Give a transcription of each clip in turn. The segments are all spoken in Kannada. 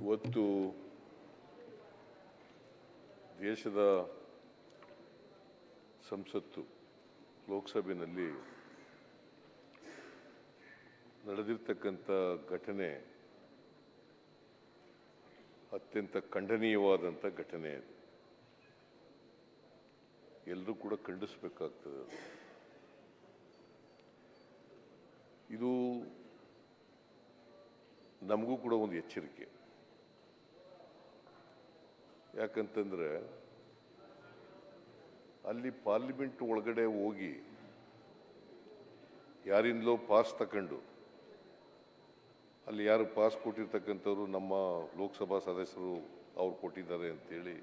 ಇವತ್ತು ದೇಶದ ಸಂಸತ್ತು ಲೋಕಸಭೆಯಲ್ಲಿ ನಡೆದಿರ್ತಕ್ಕಂಥ ಘಟನೆ ಅತ್ಯಂತ ಖಂಡನೀಯವಾದಂಥ ಘಟನೆ ಅದು. ಎಲ್ಲರೂ ಕೂಡ ಖಂಡಿಸಬೇಕಾಗ್ತದೆ ಇದು ನಮಗೂ ಕೂಡ ಒಂದು ಎಚ್ಚರಿಕೆ. ಯಾಕಂತಂದ್ರೆ ಅಲ್ಲಿ ಪಾರ್ಲಿಮೆಂಟ್ ಒಳಗಡೆ ಹೋಗಿ ಯಾರಿಂದಲೋ ಪಾಸ್ ತಗೊಂಡು ಅಲ್ಲಿ ಯಾರು ಪಾಸ್ ಕೊಟ್ಟಿರ್ತಕ್ಕಂಥವ್ರು ನಮ್ಮ ಲೋಕಸಭಾ ಸದಸ್ಯರು ಅವ್ರು ಕೊಟ್ಟಿದ್ದಾರೆ ಅಂತೇಳಿ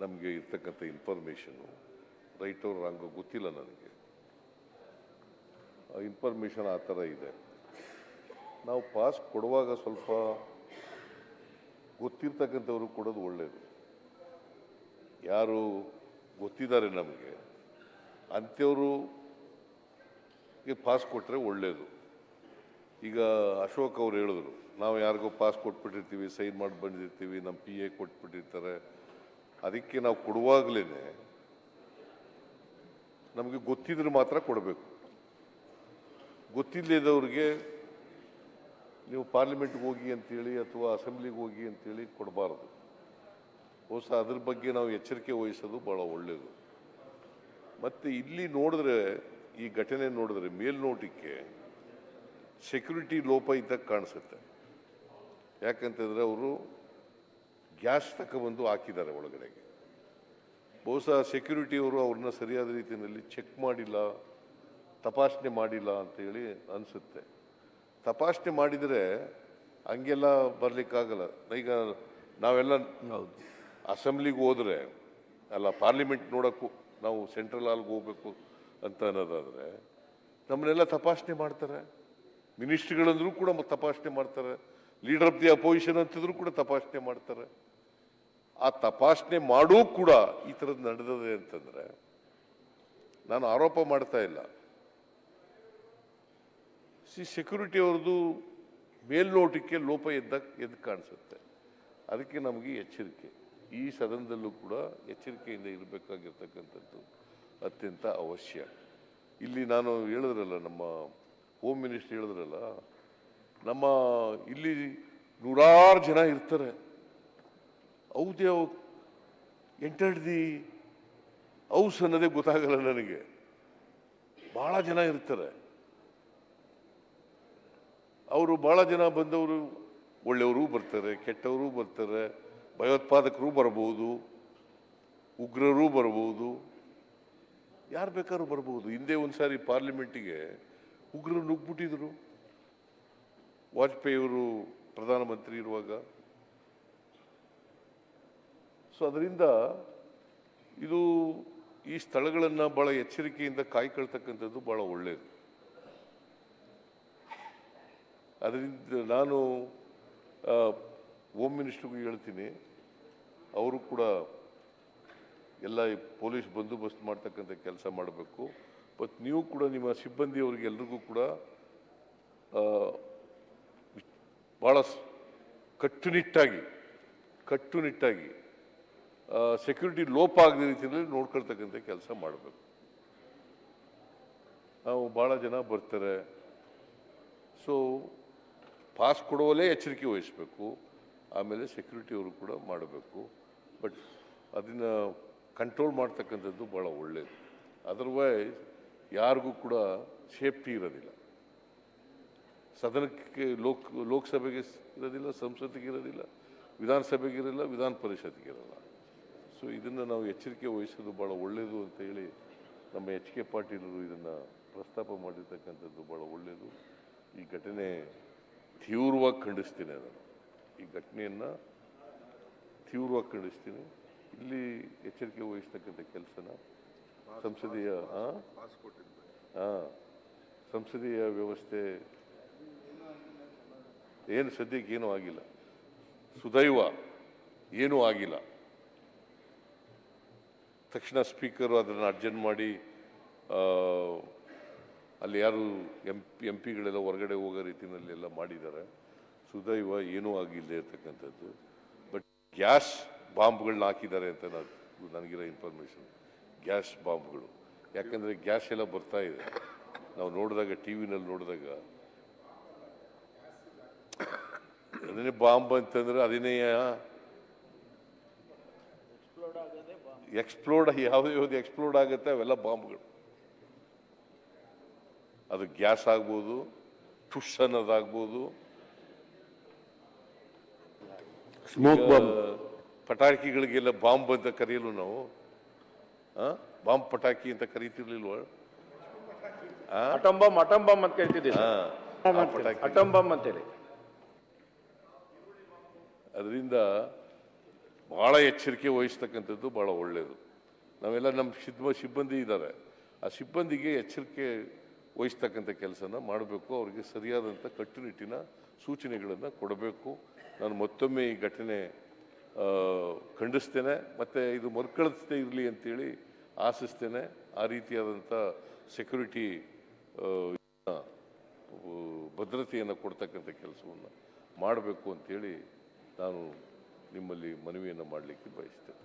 ನಮಗೆ ಇರ್ತಕ್ಕಂಥ ಇನ್ಫಾರ್ಮೇಷನು ರೈಟ್ ಅವ್ರು ರಾಂಗೋ ಗೊತ್ತಿಲ್ಲ ನನಗೆ. ಇನ್ಫಾರ್ಮೇಷನ್ ಆ ಥರ ಇದೆ. ನಾವು ಪಾಸ್ ಕೊಡುವಾಗ ಸ್ವಲ್ಪ ಗೊತ್ತಿರ್ತಕ್ಕಂಥವ್ರು ಕೊಡೋದು ಒಳ್ಳೆಯದು ಯಾರು ಗೊತ್ತಿದ್ದಾರೆ ನಮಗೆ, ಅಂಥವರು ಪಾಸ್ ಕೊಟ್ಟರೆ ಒಳ್ಳೆಯದು ಈಗ ಅಶೋಕ್ ಅವ್ರು ಹೇಳಿದ್ರು, ನಾವು ಯಾರಿಗೋ ಪಾಸ್ ಕೊಟ್ಬಿಟ್ಟಿರ್ತೀವಿ, ಸೈನ್ ಮಾಡಿ ಬಂದಿರ್ತೀವಿ ನಮ್ಮ ಪಿ ಎ ಕೊಟ್ಬಿಟ್ಟಿರ್ತಾರೆ. ಅದಕ್ಕೆ ನಾವು ಕೊಡುವಾಗಲೇ ನಮಗೆ ಗೊತ್ತಿದ್ರೆ ಮಾತ್ರ ಕೊಡಬೇಕು. ಗೊತ್ತಿಲ್ಲದವ್ರಿಗೆ ನೀವು ಪಾರ್ಲಿಮೆಂಟ್ಗೆ ಹೋಗಿ ಅಂತೇಳಿ ಅಥವಾ ಅಸೆಂಬ್ಲಿಗೆ ಹೋಗಿ ಅಂತೇಳಿ ಕೊಡಬಾರ್ದು. ಹೊಸ ಅದ್ರ ಬಗ್ಗೆ ನಾವು ಎಚ್ಚರಿಕೆ ವಹಿಸೋದು ಭಾಳ ಒಳ್ಳೆಯದು ಮತ್ತು ಇಲ್ಲಿ ನೋಡಿದ್ರೆ, ಈ ಘಟನೆ ನೋಡಿದ್ರೆ ಮೇಲ್ನೋಟಕ್ಕೆ ಸೆಕ್ಯೂರಿಟಿ ಲೋಪ ಇದ್ದಾಗ ಕಾಣಿಸುತ್ತೆ. ಯಾಕಂತಂದರೆ ಅವರು ಗ್ಯಾಸ್ ತಗೊಬಂದು ಹಾಕಿದ್ದಾರೆ ಒಳಗಡೆಗೆ. ಬಹುಶಃ ಸೆಕ್ಯೂರಿಟಿಯವರು ಅವ್ರನ್ನ ಸರಿಯಾದ ರೀತಿಯಲ್ಲಿ ಚೆಕ್ ಮಾಡಿಲ್ಲ, ತಪಾಸಣೆ ಮಾಡಿಲ್ಲ ಅಂತೇಳಿ ಅನಿಸುತ್ತೆ. ತಪಾಸಣೆ ಮಾಡಿದರೆ ಹಂಗೆಲ್ಲ ಬರಲಿಕ್ಕಾಗಲ್ಲ. ಈಗ ನಾವೆಲ್ಲ ಅಸೆಂಬ್ಲಿಗೆ ಹೋದರೆ ಅಲ್ಲ ಪಾರ್ಲಿಮೆಂಟ್ ನೋಡೋಕ್ಕೂ ನಾವು ಸೆಂಟ್ರಲ್ ಹಾಲ್ಗೆ ಹೋಗ್ಬೇಕು ಅಂತ ಅನ್ನೋದಾದರೆ ನಮ್ಮನ್ನೆಲ್ಲ ತಪಾಸಣೆ ಮಾಡ್ತಾರೆ. ಮಿನಿಸ್ಟ್ರಿಗಳಂದ್ರೂ ಕೂಡ ತಪಾಸಣೆ ಮಾಡ್ತಾರೆ. ಲೀಡರ್ ಆಫ್ ದಿ ಅಪೋಸಿಷನ್ ಅಂತಿದ್ರು ಕೂಡ ತಪಾಸಣೆ ಮಾಡ್ತಾರೆ. ಆ ತಪಾಸಣೆ ಮಾಡೂ ಕೂಡ ಈ ಥರದ್ದು ನಡೆದಿದೆ ಅಂತಂದರೆ ನಾನು ಆರೋಪ ಮಾಡ್ತಾ ಇಲ್ಲ. ಸಿ ಸೆಕ್ಯೂರಿಟಿ ಅವ್ರದ್ದು ಮೇಲ್ನೋಟಕ್ಕೆ ಲೋಪ ಎದ್ದ, ಎದ್ದು ಕಾಣಿಸುತ್ತೆ. ಅದಕ್ಕೆ ನಮಗೆ ಎಚ್ಚರಿಕೆ. ಈ ಸದನದಲ್ಲೂ ಕೂಡ ಎಚ್ಚರಿಕೆಯಿಂದ ಇರಬೇಕಾಗಿರ್ತಕ್ಕಂಥದ್ದು ಅತ್ಯಂತ ಅವಶ್ಯ. ಇಲ್ಲಿ ನಾನು ಹೇಳಿದ್ರಲ್ಲ, ನಮ್ಮ ಹೋಮ್ ಮಿನಿಸ್ಟರ್ ಹೇಳಿದ್ರಲ್ಲ, ನಮ್ಮ ಇಲ್ಲಿ ನೂರಾರು ಜನ ಇರ್ತಾರೆ. ಹೌದೇ ಎಂಟರ್ಡ್ ದಿ ಹೌಸ್ ಅನ್ನೋದೇ ಗೊತ್ತಾಗಲ್ಲ ನನಗೆ. ಭಾಳ ಜನ ಇರ್ತಾರೆ. ಅವರು ಭಾಳ ಜನ ಬಂದವರು ಒಳ್ಳೆಯವರು ಬರ್ತಾರೆ, ಕೆಟ್ಟವರು ಬರ್ತಾರೆ, ಭಯೋತ್ಪಾದಕರು ಬರ್ಬೋದು ಉಗ್ರರು ಬರಬಹುದು, ಯಾರು ಬೇಕಾದ್ರೂ ಬರ್ಬೋದು ಹಿಂದೆ ಒಂದು ಸಾರಿ ಪಾರ್ಲಿಮೆಂಟಿಗೆ ಉಗ್ರರು ನುಗ್ಬಿಟ್ಟಿದ್ರು. ವಾಜಪೇಯಿ ಅವರು ಪ್ರಧಾನಮಂತ್ರಿ ಇರುವಾಗ. ಸೊ ಅದರಿಂದ ಇದು ಈ ಸ್ಥಳಗಳನ್ನು ಭಾಳ ಎಚ್ಚರಿಕೆಯಿಂದ ಕಾಯ್ಕೊಳ್ತಕ್ಕಂಥದ್ದು ಭಾಳ ಒಳ್ಳೆಯದು ಅದರಿಂದ ನಾನು ಹೋಮ್ ಮಿನಿಸ್ಟ್ರಿಗೂ ಹೇಳ್ತೀನಿ, ಅವರು ಕೂಡ ಎಲ್ಲ ಪೊಲೀಸ್ ಬಂದೋಬಸ್ತ್ ಮಾಡ್ತಕ್ಕಂಥ ಕೆಲಸ ಮಾಡಬೇಕು. ಬಟ್ ನೀವು ಕೂಡ ನಿಮ್ಮ ಸಿಬ್ಬಂದಿಯವರಿಗೆ ಎಲ್ರಿಗೂ ಕೂಡ ಭಾಳ ಕಟ್ಟುನಿಟ್ಟಾಗಿ ಕಟ್ಟುನಿಟ್ಟಾಗಿ ಸೆಕ್ಯೂರಿಟಿ ಲೋಪ ಆಗದ ರೀತಿಯಲ್ಲಿ ನೋಡ್ಕೊಳ್ತಕ್ಕಂಥ ಕೆಲಸ ಮಾಡಬೇಕು. ನಾವು ಭಾಳ ಜನ ಬರ್ತಾರೆ. ಸೊ ಪಾಸ್ ಕೊಡುವಲ್ಲೇ ಎಚ್ಚರಿಕೆ ವಹಿಸಬೇಕು, ಆಮೇಲೆ ಸೆಕ್ಯೂರಿಟಿ ಅವರು ಕೂಡ ಮಾಡಬೇಕು. ಬಟ್ ಅದನ್ನು ಕಂಟ್ರೋಲ್ ಮಾಡ್ತಕ್ಕಂಥದ್ದು ಭಾಳ ಒಳ್ಳೆಯದು ಅದರ್ವೈಸ್ ಯಾರಿಗೂ ಕೂಡ ಸೇಫ್ಟಿ ಇರೋದಿಲ್ಲ. ಸದನಕ್ಕೆ ಲೋಕ್, ಲೋಕಸಭೆಗೆ ಇರೋದಿಲ್ಲ, ಸಂಸತ್ತಿಗೆ ಇರೋದಿಲ್ಲ, ವಿಧಾನಸಭೆಗೆ ಇರಲ್ಲ ವಿಧಾನ ಪರಿಷತ್ಗೆ ಇರಲ್ಲ. ಸೊ ಇದನ್ನು ನಾವು ಎಚ್ಚರಿಕೆ ವಹಿಸೋದು ಭಾಳ ಒಳ್ಳೆಯದು ಅಂತ ಹೇಳಿ ನಮ್ಮ ಎಚ್ ಕೆ ಪಾಟೀಲರು ಇದನ್ನು ಪ್ರಸ್ತಾಪ ಮಾಡಿರ್ತಕ್ಕಂಥದ್ದು ಭಾಳ ಒಳ್ಳೆಯದು ಈ ಘಟನೆ ತೀವ್ರವಾಗಿ ಖಂಡಿಸ್ತೀನಿ ನಾನು. ಈ ಘಟನೆಯನ್ನು ತೀವ್ರವಾಗಿ ಖಂಡಿಸ್ತೀನಿ. ಇಲ್ಲಿ ಎಚ್ಚರಿಕೆ ವಹಿಸ್ತಕ್ಕಂಥ ಕೆಲಸನ ಸಂಸದೀಯ ಹಾಂ ಸಂಸದೀಯ ವ್ಯವಸ್ಥೆ ಏನು ಸದ್ಯಕ್ಕೆ ಏನೂ ಆಗಿಲ್ಲ. ಸುದೈವ ಏನೂ ಆಗಿಲ್ಲ. ತಕ್ಷಣ ಸ್ಪೀಕರು ಅದನ್ನು ಅರ್ಜೆಂಟ್ ಮಾಡಿ ಅಲ್ಲಿ ಯಾರು ಎಂ ಎಂ ಪಿಗಳೆಲ್ಲ ಹೊರಗಡೆ ಹೋಗೋ ರೀತಿಯಲ್ಲಿ ಎಲ್ಲ ಮಾಡಿದ್ದಾರೆ. ಸುದೈವ ಏನೂ ಆಗಿಲ್ಲದೆ ಇರ್ತಕ್ಕಂಥದ್ದು. ಬಟ್ ಗ್ಯಾಸ್ ಬಾಂಬ್ಗಳನ್ನ ಹಾಕಿದ್ದಾರೆ ಅಂತ ನಾನು ನನಗಿರೋ ಇನ್ಫಾರ್ಮೇಷನ್ ಗ್ಯಾಸ್ ಬಾಂಬ್ಗಳು. ಯಾಕಂದರೆ ಗ್ಯಾಸ್ ಎಲ್ಲ ಬರ್ತಾ ಇದೆ. ನಾವು ನೋಡಿದಾಗ, ಟಿ ವಿನಲ್ಲಿ ನೋಡಿದಾಗ, ಅದನ್ನೇ ಬಾಂಬ್ ಅಂತಂದ್ರೆ ಅದನ್ನೇ ಎಕ್ಸ್ಪ್ಲೋಡ್ ಯಾವ್ದು ಯಾವ್ದು ಎಕ್ಸ್ಪ್ಲೋಡ್ ಆಗುತ್ತೆ ಅವೆಲ್ಲ ಬಾಂಬ್ಗಳು. ಅದು ಗ್ಯಾಸ್ ಆಗ್ಬೋದು ಟುಷ್ ಅನ್ನೋದಾಗ್ಬೋದು. ಸ್ಮೋಕ್ ಬಾಂಬ್ ಪಟಾಕಿಗಳಿಗೆಲ್ಲ ಬಾಂಬ್ ಅಂತ ಕರೆಯಲು ನಾವು? ಆ? ಬಾಂಬ್ ಪಟಾಕಿ ಅಂತ ಕರೀತಿರ್ಲಿಲ್ವ? ಅಟಂ ಬಾಂಬ್ ಅಟಂ ಬಾಂಬ್ ಅಂತ ಕರಿತಿದ್ದೀವಿ ಆ, ಪಟಾಕಿ. ಅಟಂ ಬಾಂಬ್ ಅಂತೇಳಿ ಅದರಿಂದ ಬಹಳ ಎಚ್ಚರಿಕೆ ವಹಿಸ್ತಕ್ಕಂಥದ್ದು ಬಹಳ ಒಳ್ಳೆಯದು ನಾವೆಲ್ಲ ನಮ್ಮ ಸಿಬ್ಬ ಸಿಬ್ಬಂದಿ ಇದ್ದಾರೆ. ಆ ಸಿಬ್ಬಂದಿಗೆ ಎಚ್ಚರಿಕೆ ವಹಿಸ್ತಕ್ಕಂಥ ಕೆಲಸನ ಮಾಡಬೇಕು, ಅವರಿಗೆ ಸರಿಯಾದಂಥ ಕಟ್ಟುನಿಟ್ಟಿನ ಸೂಚನೆಗಳನ್ನು ಕೊಡಬೇಕು. ನಾನು ಮತ್ತೊಮ್ಮೆ ಈ ಘಟನೆ ಖಂಡಿಸ್ತೇನೆ, ಮತ್ತು ಇದು ಮರುಕಳಿಸದೇ ಇರಲಿ ಅಂತೇಳಿ ಆಶಿಸ್ತೇನೆ. ಆ ರೀತಿಯಾದಂಥ ಸೆಕ್ಯೂರಿಟಿ ಭದ್ರತೆಯನ್ನು ಕೊಡ್ತಕ್ಕಂಥ ಕೆಲಸವನ್ನು ಮಾಡಬೇಕು ಅಂತೇಳಿ ನಾನು ನಿಮ್ಮಲ್ಲಿ ಮನವಿಯನ್ನು ಮಾಡಲಿಕ್ಕೆ ಬಯಸ್ತೇನೆ.